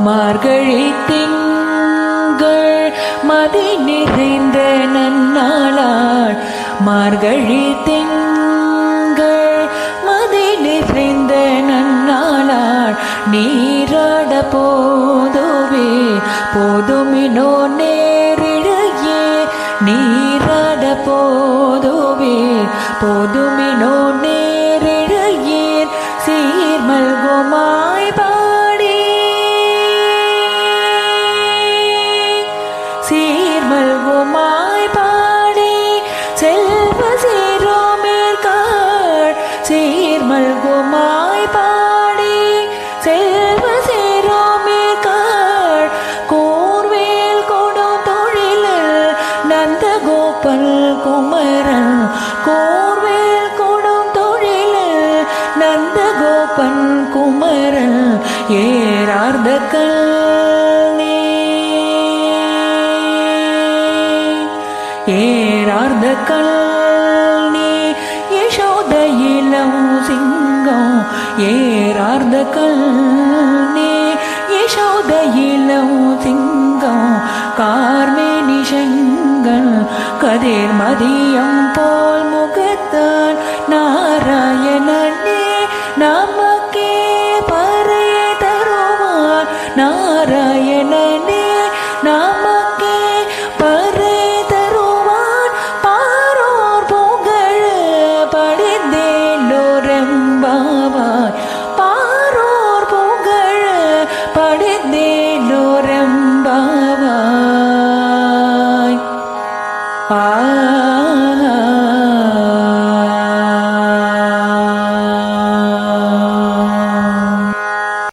மார்கழி திங்கள் மதி நிறைந்த நன்னாளாள். மார்கழி திங்கள் மதி நிறைந்த நன்னாளாள். நீராட போதுவே போதுமினோ நேரிழையே நீராட போதுவே போதுமினோ நேரிழையேன் சீர்மல்குமாய் பாடி செல்வ சீரோமேற்காள் சீர் சீர்மல்குமாய் பாடி செல்வ சீரோமேற்காள் கோர்வேல் கொடும் தொழிலில் நந்த கோபல் குமரன். கோர்வேல் கொடும் தொழிலில் நந்த கோபன் குமரன். ஏறார்ந்த ஏறார்ந்த கல்னி யசோத இளம் சிங்கம் ஏறார்ந்த கல்னி யசோத இளம் சிங்கம். கார்மேனி செங்கல் கதிர் மதியம் போ പടുതേ